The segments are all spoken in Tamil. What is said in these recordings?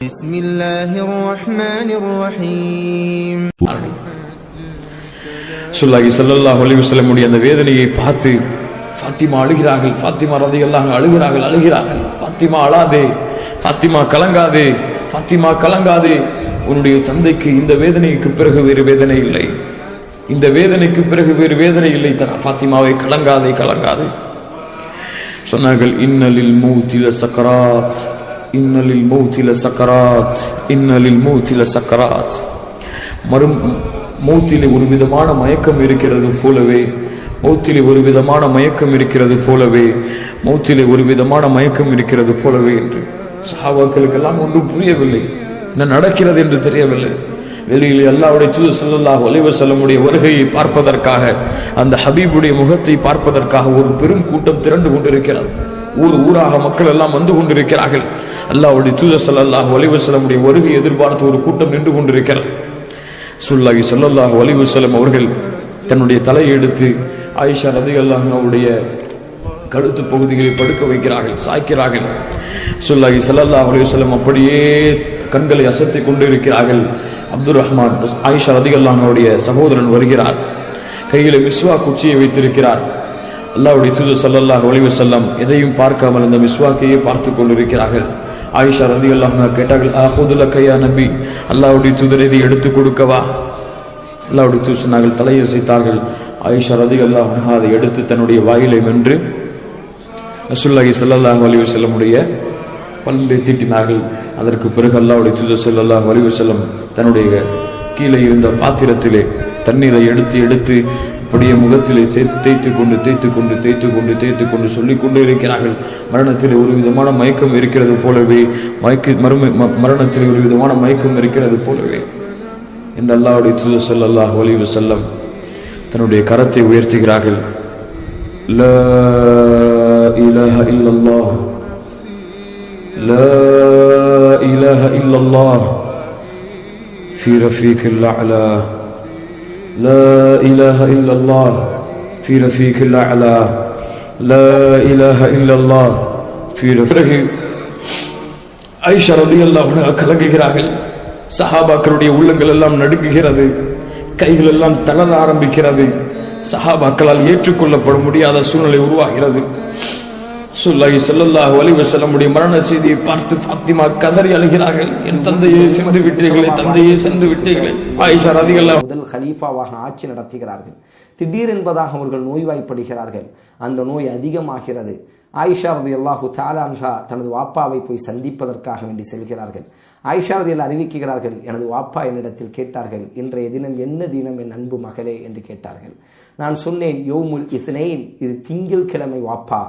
بسم الله الرحمن الرحيم சொல்லாகி ஸல்லல்லாஹு அலைஹி வஸல்லமுடைய அந்த வேதனையை பார்த்து ஃபாத்திமா அழுகிறார்கள் ஃபாத்திமா ரலியல்லாஹு அழுகிறார்கள் அழுகிறார்கள் ஃபாத்திமா அழாதே ஃபாத்திமா கலங்காதே ஃபாத்திமா கலங்காதே உன்னுடைய தந்தைக்கு இந்த வேதனைக்கு பிறகு வேறு வேதனை இல்லை இந்த வேதனைக்கு பிறகு வேறு வேதனை இல்லை தன் ஃபாத்திமாவை கலங்காதே கலங்காதே சொன்னார்கள் இன்னலில் மூத்தில சக்கராத் இன்னலில் மூத்தில சக்கராத் இன்னலில் மூத்தில சக்கராத் மறு மௌத்திலே ஒரு விதமான மயக்கம் இருக்கிறது போலவே மௌத்திலே ஒரு விதமான மயக்கம் இருக்கிறது போலவே மௌத்திலே ஒரு விதமான மயக்கம் இருக்கிறது போலவே என்று சஹாபாக்களுக்கெல்லாம் ஒன்றும் புரியவில்லை. என்ன நடக்கிறது என்று தெரியவில்லை. வெளியில் அல்லாவுடைய தூது ஸல்லல்லாஹு அலைஹி செல்லமுடைய வருகையை பார்ப்பதற்காக அந்த ஹபீபுடைய முகத்தை பார்ப்பதற்காக ஒரு பெரும் கூட்டம் திரண்டு கொண்டிருக்கிறது. ஊர் ஊராக மக்கள் எல்லாம் வந்து கொண்டிருக்கிறார்கள். அல்லாவுடைய தூதர் சல்லாஹ் அலைஹி செல்லமுடைய வருகை எதிர்பார்த்து ஒரு கூட்டம் நின்று கொண்டிருக்கிறது. சுல்லாஹி ஸல்லல்லாஹு அலைஹி வஸல்லம் அவர்கள் தன்னுடைய தலையை எடுத்து ஆயிஷா ரதி அவருடைய கழுத்து பகுதிகளை படுக்க வைக்கிறார்கள் சாய்க்கிறார்கள். சுல்லாஹி ஸல்லல்லாஹு அலைஹி செல்லம் அப்படியே கண்களை அசத்தி கொண்டு இருக்கிறார்கள் அப்துல் ரஹ்மான் ஆயிஷா ரதி அவருடைய சகோதரன் வருகிறார். கையில் விஸ்வா குச்சியை வைத்திருக்கிறார். அல்லாவுடைய தூது சல்லல்லாஹ் ஒளிவு செல்லம் எதையும் பார்க்காமல் அந்த மிஸ்வாக்கையே பார்த்து கொண்டிருக்கிறார்கள். ஆயிஷா ரதி அல்லாஹ் கேட்டார்கள் ஆஹுதுல கையா நம்பி அல்லாவுடைய தூதர் இதை எடுத்து கொடுக்கவா அல்லாவுடைய தூதர் சொன்னார்கள் தலையசைத்தார்கள். ஆயிஷா ரதி அல்லாஹ் அதை எடுத்து தன்னுடைய வாயிலை வென்று ரசூல்லாஹி ஸல்லல்லாஹு ஒளிவு செல்லமுடைய பல்லை தீட்டினார்கள். அதற்கு பிறகு அல்லாவுடைய தூது ஸல்லல்லாஹு ஒளிவு செல்லம் தன்னுடைய கீழே இருந்த பாத்திரத்திலே தண்ணீரை எடுத்து எடுத்து அப்படியே முகத்திலே சேர்த்து தேய்த்து கொண்டு தேய்த்து கொண்டு தேய்த்து கொண்டு தேய்த்து கொண்டு சொல்லிக் கொண்டு இருக்கிறார்கள் மரணத்தில் ஒரு விதமான மயக்கம் இருக்கிறது போலவே மயக்க மறுமை ம- மரணத்தில் ஒரு விதமான மயக்கம் இருக்கிறது போலவே என்று அல்லாஹ்வுடைய தூதர் ஸல்லல்லாஹு அலைஹி வஸல்லம் தன்னுடைய கரத்தை உயர்த்துகிறார்கள் லா இலாஹ இல்லல்லாஹ் லா இலாஹ இல்லல்லாஹ் في رفيق الأعلى لا إله إلا الله في رفيق الأعلى لا إله إلا الله في رفيق ஐஷா ரலியல்லாஹு அன்ஹா கலங்குகிறார்கள் சஹாபாக்களுடைய உள்ளங்கள் எல்லாம் நடுங்குகிறது கைகள் எல்லாம் தளர ஆரம்பிக்கிறது சஹாபாக்களால் ஏற்றுக்கொள்ளப்பட முடியாத சூழ்நிலை உருவாகிறது சுல்லாஹி ஸல்லல்லாஹு அலைஹி மரண செய்தியை பார்த்து பாத்திமா கதறி அழுகிறார்கள். என் தந்தையை சென்று விட்டீர்களே தந்தையை சென்று விட்டீர்களே. ஆயிஷா ரலியல்லாஹு முதல் ஹலீஃபாவாக ஆட்சி நடத்துகிறார்கள். திடீர் என்பதாக அவர்கள் நோய்வாய்ப்படுகிறார்கள். அந்த நோய் அதிகமாகிறது. ஆயிஷா ரதி அல்லாஹு தாலான்ஹா தனது வாப்பாவை போய் சந்திப்பதற்காக வேண்டி செல்கிறார்கள். ஆயிஷா ரதியில் அறிவிக்கிறார்கள் எனது வாப்பா என்னிடத்தில் கேட்டார்கள் இன்றைய தினம் என்ன தினம் என் அன்பு மகளே? என்று கேட்டார்கள். நான் சொன்னேன் யோமுல் இஸ்னைன் இது திங்கள் கிழமை வாப்பா.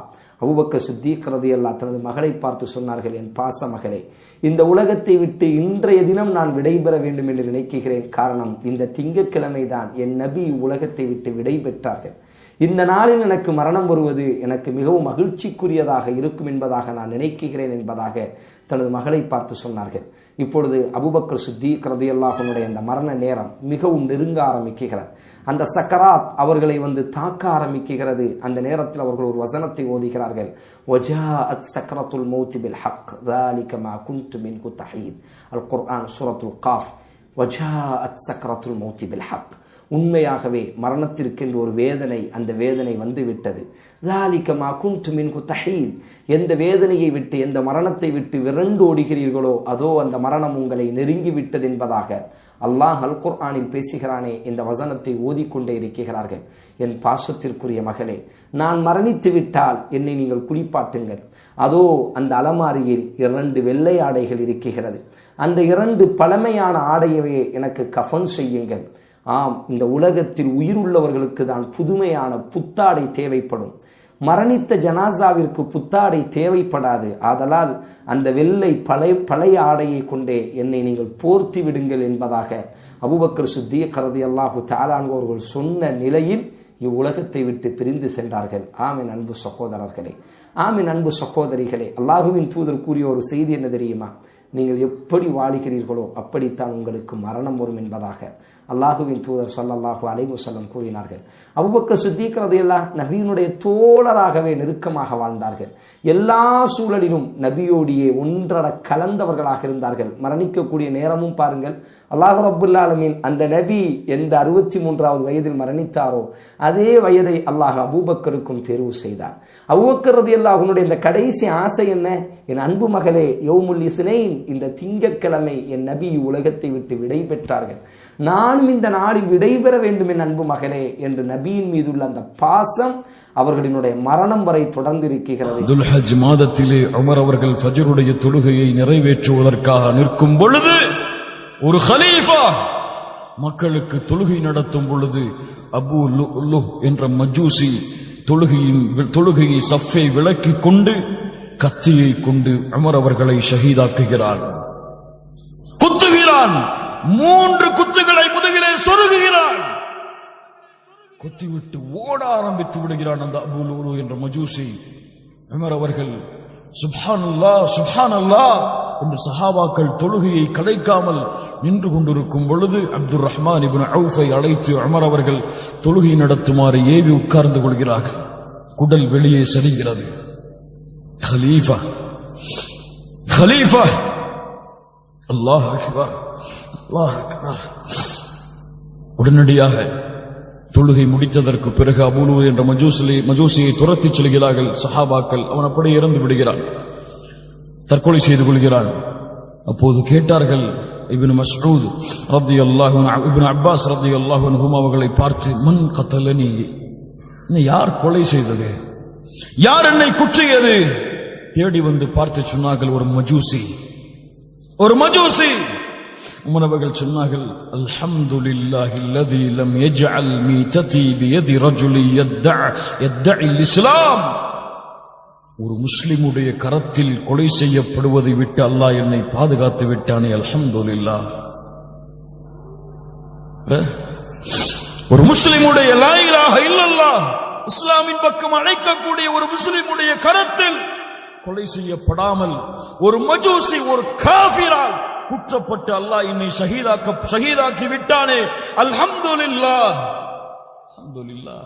அபுபக்க சித்திக் ரதியல்லா தனது மகளை பார்த்து சொன்னார்கள் என் பாச மகளே இந்த உலகத்தை விட்டு இன்றைய தினம் நான் விடைபெற வேண்டும் என்று நினைக்கிறேன். காரணம் இந்த திங்கட்கிழமை தான் என் நபி உலகத்தை விட்டு விடைபெற்றார்கள். இந்த நாளில் எனக்கு மரணம் வருவது எனக்கு மிகவும் மகிழ்ச்சிக்குரியதாக இருக்கும் என்பதாக நான் நினைக்கிறேன் என்பதாக தனது மகளை பார்த்து சொன்னார்கள். இப்பொழுது அபுபக்கர் சித்திக் ரதியல்லாஹனுடைய அந்த மரண நேரம் மிகவும் நெருங்க ஆரம்பிக்கிறது அந்த சக்கராத் அவர்களை வந்து தாக்க ஆரம்பிக்கிறது அந்த நேரத்தில் அவர்கள் ஒரு வசனத்தை ஓதுகிறார்கள் وجاءت سكرة الموت بالحق ذلك ما كنت منه تحيد القرآن سورة القاف وجاءت سكرة الموت بالحق உண்மையாகவே மரணத்திற்கென்று ஒரு வேதனை அந்த வேதனை வந்துவிட்டது. தாலிக்கமா குன்றுமின் குத்தஹீத் எந்த வேதனையை விட்டு எந்த மரணத்தை விட்டு விரண்டு ஓடுகிறீர்களோ அதோ அந்த மரணம் உங்களை நெருங்கிவிட்டது என்பதாக அல்லாஹ் அல் குர்ஆனில் பேசுகிறானே இந்த வசனத்தை ஓதிக்கொண்டே இருக்கிறார்கள். என் பாசத்திற்குரிய மகளே நான் மரணித்து விட்டால் என்னை நீங்கள் குளிப்பாட்டுங்கள். அதோ அந்த அலமாரியில் இரண்டு வெள்ளை ஆடைகள் இருக்கிறது. அந்த இரண்டு பழமையான ஆடையவே எனக்கு கஃபன் செய்யுங்கள். ஆம் இந்த உலகத்தில் உயிர் உள்ளவர்களுக்கு தான் புதுமையான புத்தாடை தேவைப்படும். மரணித்த ஜனாசாவிற்கு புத்தாடை தேவைப்படாது. ஆதலால் அந்த வெள்ளை பழைய பழைய ஆடையை கொண்டே என்னை நீங்கள் போர்த்தி விடுங்கள் என்பதாக அபுபக்கர் சுத்திய கரதி அல்லாஹு தாலான்கோர்கள் சொன்ன நிலையில் இவ்வுலகத்தை விட்டு பிரிந்து சென்றார்கள். ஆமின் அன்பு சகோதரர்களே. ஆமின் அன்பு சகோதரிகளே அல்லாஹுவின் தூதர் கூறிய ஒரு செய்தி என்ன தெரியுமா? நீங்கள் எப்படி வாழுகிறீர்களோ அப்படித்தான் உங்களுக்கு மரணம் வரும் என்பதாக. அல்லாஹுவின் தூதர் ஸல்லல்லாஹு அலைவசல்லம் கூறினார்கள். அபூபக்கர் சித்திக்கிறது ரலியல்லாஹ் நபியினுடைய தோழராகவே நெருக்கமாக வாழ்ந்தார்கள். எல்லா சூழலிலும் நபியோடியே ஒன்றட கலந்தவர்களாக இருந்தார்கள். மரணிக்கக்கூடிய நேரமும் பாருங்கள். அல்லாஹு ரப்புல் அந்த நபி எந்த அறுபத்தி மூன்றாவது வயதில் மரணித்தாரோ அதே வயதை அல்லாஹ் அபூபக்கருக்கும் தேர்வு செய்தார். அபூபக்கர் எல்லாம் அவனுடைய இந்த கடைசி ஆசை என்ன? என் அன்பு மகளே யௌமுல் இஸ்னைன் இந்த திங்கட்கிழமை என் நபி உலகத்தை விட்டு விடை பெற்றார்கள். நானும் இந்த நாளில் விடைபெற வேண்டும் என் அன்பு மகளே என்று நபியின் மீது உள்ள அந்த பாசம் அவர்களினுடைய மரணம் வரை தொடர்ந்து இருக்கிறது துல்ஹஜ் மாதத்திலே அமர் அவர்கள் ஃபஜருடைய தொழுகையை நிறைவேற்றுவதற்காக நிற்கும் பொழுது ஒரு ஹலீஃபா மக்களுக்கு தொழுகை நடத்தும் பொழுது அபு லுலு என்ற மஜூசி தொழுகையின் தொழுகையை சஃபை விளக்கி கொண்டு கத்தியை கொண்டு அமர் அவர்களை ஷஹீதாக்குகிறார். குத்துகிறான். மூன்று சொருகுகிறான். கொத்திவிட்டு ஓட ஆரம்பித்து விடுகிறான் அந்த அபுலூரு என்ற மஜூசி. உமர் அவர்கள் சுப்ஹானல்லா சுப்ஹானல்லா என்று சஹாபாக்கள் தொழுகையை கலைக்காமல் நின்று கொண்டிருக்கும் பொழுது அப்துல் ரஹ்மான் இபின் அவுஃபை அழைத்து அமர் அவர்கள் தொழுகை நடத்துமாறு ஏவி உட்கார்ந்து கொள்கிறார்கள். குடல் வெளியே சரிகிறது. ஹலீஃபா ஹலீஃபா! அல்லாஹ் அல்லாஹ் உடனடியாக தொழுகை முடித்ததற்கு பிறகு அபுலு என்ற மஜூசிலை மஜூசியை துரத்திச் செல்கிறார்கள். சஹாபாக்கள் அவன் அப்படியே இறந்து விடுகிறான். தற்கொலை செய்து கொள்கிறான். அப்போது கேட்டார்கள் இபின் மஸ்ரூத் ரத்தி அன்ஹு இப்னு அப்பாஸ் ரலியல்லாஹு அன்ஹும் அவர்களை பார்த்து மண் கத்தல நீ யார் கொலை செய்தது? யார் என்னை குற்றியது? தேடி வந்து பார்த்து சொன்னார்கள் ஒரு மஜூசி. ஒரு மஜூசி! உமர் சொன்னார்கள் அல்ஹம்துலில்லாஹி அல்லதி லம் யஜ்அல் மீததி பியதி ரஜுலி இஸ்லாம் ஒரு முஸ்லிமுடைய கரத்தில் கொலை செய்யப்படுவதை விட்டு அல்லாஹ் என்னை பாதுகாத்து விட்டானே அல்ஹம்துலில்லாஹ். ஒரு முஸ்லிமுடைய லா இல்லல்லா இஸ்லாமின் பக்கம் அழைக்கக்கூடிய ஒரு முஸ்லிமுடைய கரத்தில் கொலை செய்யப்படாமல் ஒரு மஜூசி ஒரு காஃபிரால் குற்றப்பட்டு அல்லாஹ் என்னை ஷஹீதாக்க ஷஹீதாக்கி விட்டானே. அல்ஹம்துலில்லா அல்ஹம்துலில்லா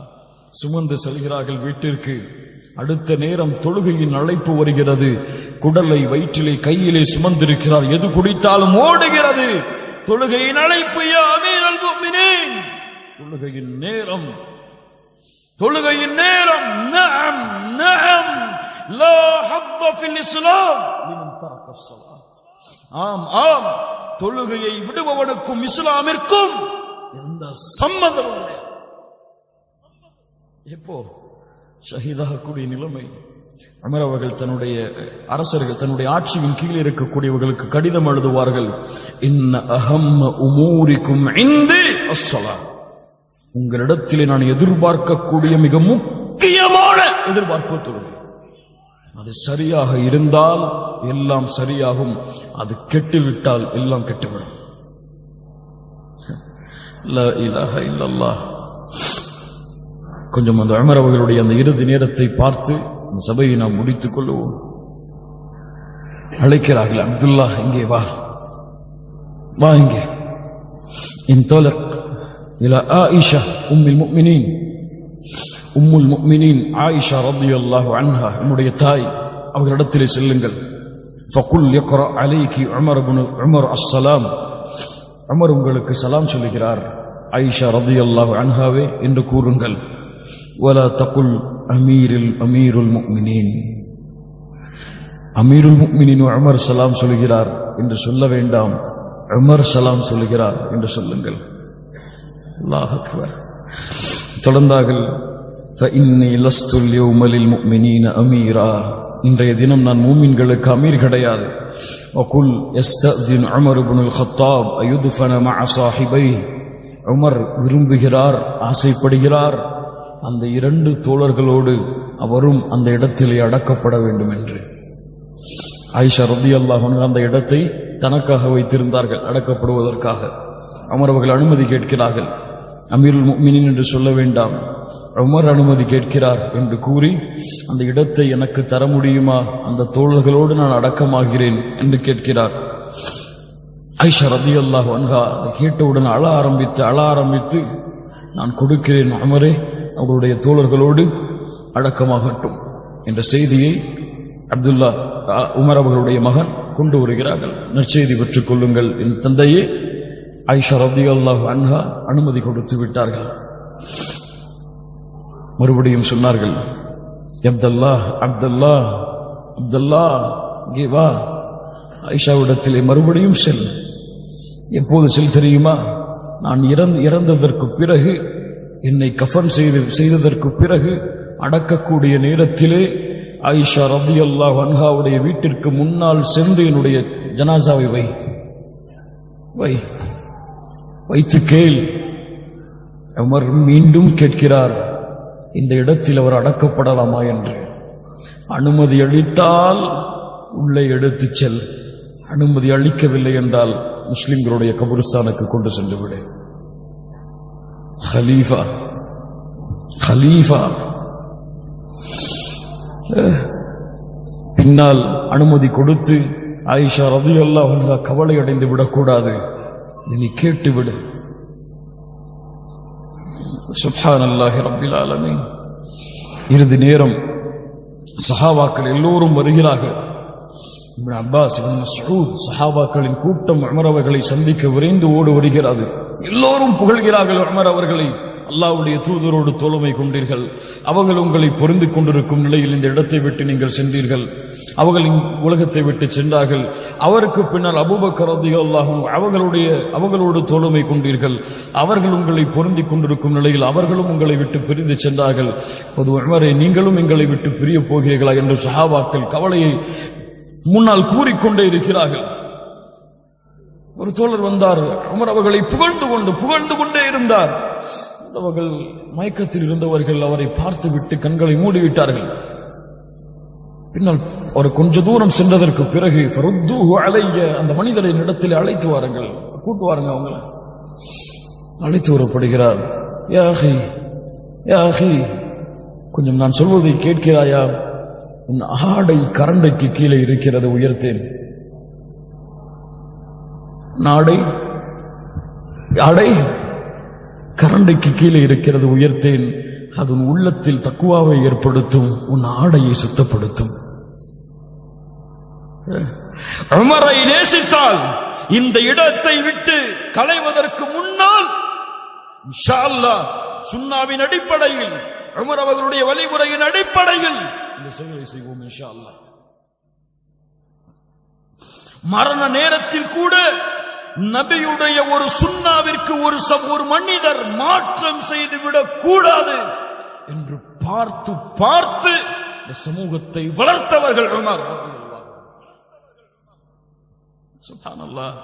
சுமந்து செல்கிறார்கள் வீட்டிற்கு. அடுத்த நேரம் தொழுகையின் அழைப்பு வருகிறது. குடலை வயிற்றிலே கையிலே சுமந்திருக்கிறார். எது குடித்தாலும் ஓடுகிறது. தொழுகையின் அழைப்பு தொழுகையின் நேரம். தொழுகையின் நேரம். நாம் நஅம். லா ஹத்த ஃபில் இஸ்லாம். லிமன் தரக்க ஆம் ஆம். தொழுகையை விடுபவனுக்கும் இஸ்லாமிற்கும் எந்த சம்பந்தமும் கிடையாது. எப்போ? ஷஹீதாகக்கூடிய நிலைமை. அமர் அவர்கள் தன்னுடைய அரசர்கள் தன்னுடைய ஆட்சியின் கீழே இருக்கக்கூடியவர்களுக்கு கடிதம் எழுதுவார்கள். இன்ன அகம் உமூரிக்கும் உங்களிடத்திலே நான் எதிர்பார்க்கக்கூடிய மிக முக்கியமான எதிர்பார்ப்பு தொழுகை. அது சரியாக இருந்தால் எல்லாம் சரியாகும். அது கெட்டுவிட்டால் எல்லாம் கெட்டுவிடும். கொஞ்சம் அந்த அமர் அவர்களுடைய அந்த இறுதி நேரத்தை பார்த்து இந்த சபையை நாம் முடித்துக் கொள்வோம் அழைக்கிறார்கள் அப்துல்லா இங்கே வா. வா இங்கே. என் தோலக் இலா ஆயிஷா உம்மில் முக்மினின். உம்முல் முக்மினின் ஆயிஷா ரத்தி அல்லாஹு அன்ஹா என்னுடைய தாய் அவர்களிடத்திலே செல்லுங்கள். ஃபகுல் யக்ரா அலைக்கு உமர் புனு உமர் அஸ்ஸலாம். உமர் உங்களுக்கு சலாம் சொல்லுகிறார். ஆயிஷா ரதி அல்லாஹு அன்ஹாவே என்று கூறுங்கள். வலா தகுல் அமீருல் அமீருல் முக்மினின். அமீருல் முக்மினின் உமர் சலாம் சொல்கிறார் என்று சொல்ல வேண்டாம். உமர் சலாம் சொல்கிறார் என்று சொல்லுங்கள். அல்லாஹ் தொடர்ந்தார்கள் இன்னி லஸ்துல் யோமலில் முக்மினீன அமீரா இன்றைய தினம் நான் மூமின்களுக்கு அமீர் கிடையாது. வகுல் எஸ்தீன் அமர் இபுனுல் ஹத்தாப் அயுதுஃபன சாஹிபை அமர் விரும்புகிறார் ஆசைப்படுகிறார். அந்த இரண்டு தோழர்களோடு அவரும் அந்த இடத்திலே அடக்கப்பட வேண்டும் என்று ஆயிஷா ரத்தி அல்லாஹன் அந்த இடத்தை தனக்காக வைத்திருந்தார்கள் அடக்கப்படுவதற்காக. அமர் அவர்கள் அனுமதி கேட்கிறார்கள். அமீருல் முக்மினின் என்று சொல்ல வேண்டாம். உமர் அனுமதி கேட்கிறார் என்று கூறி அந்த இடத்தை எனக்கு தர முடியுமா? அந்த தோழர்களோடு நான் அடக்கமாகிறேன் என்று கேட்கிறார். ஐஷா ரதி அல்லாஹ் வன்ஹா அதை கேட்டவுடன் அழ ஆரம்பித்து அழ ஆரம்பித்து நான் கொடுக்கிறேன் அமரே அவருடைய தோழர்களோடு அடக்கமாகட்டும் என்ற செய்தியை அப்துல்லா உமர் அவர்களுடைய மகன் கொண்டு வருகிறார்கள். நற்செய்தி பெற்றுக் கொள்ளுங்கள் என் தந்தையே. ஐஷா ரதி அல்லாஹ் அன்ஹா அனுமதி கொடுத்து விட்டார்கள். மறுபடியும் சொன்னார்கள் அப்தல்லா அப்தல்லா அப்தல்லா இங்கே வா. ஐஷாவிடத்திலே மறுபடியும் செல். எப்போது செல் தெரியுமா? நான் இறந் இறந்ததற்கு பிறகு என்னை கஃன் செய்து செய்ததற்கு பிறகு அடக்கக்கூடிய நேரத்திலே ஐஷா ரதி அல்லாஹ் அன்ஹாவுடைய வீட்டிற்கு முன்னால் சென்று என்னுடைய ஜனாசாவை வை. வை. வைத்து கேள். உமர் மீண்டும் கேட்கிறார் இந்த இடத்தில் அவர் அடக்கப்படலாமா என்று. அனுமதி அளித்தால் உள்ளே எடுத்து செல். அனுமதி அளிக்கவில்லை என்றால் முஸ்லிம்களுடைய கபுரிஸ்தானுக்கு கொண்டு சென்று விடு. ஹலீஃபா ஹலீஃபா. பின்னால் அனுமதி கொடுத்து ஆயிஷா ரவி அல்லா கவலை அடைந்து விடக்கூடாது. நீ கேட்டுவிடு. சுப்ஹான் அல்லாஹி ரபில் ஆலமே இறுதி நேரம். சஹாவாக்கள் எல்லோரும் வருகிறார்கள். அப்பாஸ் இப்னு சஹாபாக்களின் கூட்டம் அமர் அவர்களை சந்திக்க விரைந்து ஓடு வருகிறது. எல்லோரும் புகழ்கிறார்கள் அமர் அவர்களை. அல்லாவுடைய தூதரோடு தோழமை கொண்டீர்கள். அவர்கள் உங்களை பொருந்து கொண்டிருக்கும் நிலையில் இந்த இடத்தை விட்டு நீங்கள் சென்றீர்கள். அவர்கள் உலகத்தை விட்டு சென்றார்கள். அவருக்கு பின்னால் அபூபக்கர் ரலியல்லாஹு அவர்களுடைய அவர்களோடு தோழமை கொண்டீர்கள். அவர்கள் உங்களை பொருந்தி கொண்டிருக்கும் நிலையில் அவர்களும் உங்களை விட்டு பிரிந்து சென்றார்கள். பொது உமரே நீங்களும் எங்களை விட்டு பிரிய போகிறீர்களா என்று சஹாபாக்கள் கவலையை முன்னால் கூறிக்கொண்டே இருக்கிறார்கள். ஒரு தோழர் வந்தார். உமர் அவர்களை புகழ்ந்து கொண்டு புகழ்ந்து கொண்டே இருந்தார். அவர்கள் மயக்கத்தில் இருந்தவர்கள் அவரை பார்த்துவிட்டு கண்களை மூடிவிட்டார்கள். பின்னால் ஒரு கொஞ்ச தூரம் சென்றதற்கு பிறகு "ஃபருத்தூஹு அலைய அந்த மனிதரை இடத்தில் அழைத்து வாருங்கள். கூட்டு வாருங்க அவங்கள. அழைத்து வரப்படுகிறார். யா அஹி, கொஞ்சம் நான் சொல்வதை கேட்கிறாயா? உன் ஆடை கரண்டைக்கு கீழே இருக்கிறது உயர்த்தேன். நாடை? ஆடை கரண்டைக்கு கீழே இருக்கிறது உயர்த்தேன். அது உன் உள்ளத்தில் தக்குவாவை ஏற்படுத்தும். உன் ஆடையை சுத்தப்படுத்தும். உமரை நேசித்தால் இந்த இடத்தை விட்டு களைவதற்கு முன்னால் சுண்ணாவின் அல்லாஹ், சுன்னாவின் அடிப்படையில் உமர் அவர்களுடைய வழிமுறையின் அடிப்படையில் இந்த செயலை செய்வோம் மரண நேரத்தில் கூட நபியுடைய ஒரு சுண்ணாவிற்கு ஒரு சம் ஒரு மனிதர் மாற்றம் செய்துவிடக் கூடாது என்று பார்த்து பார்த்து இந்த சமூகத்தை வளர்த்தவர்கள் உமர் சுப்ஹானல்லாஹ்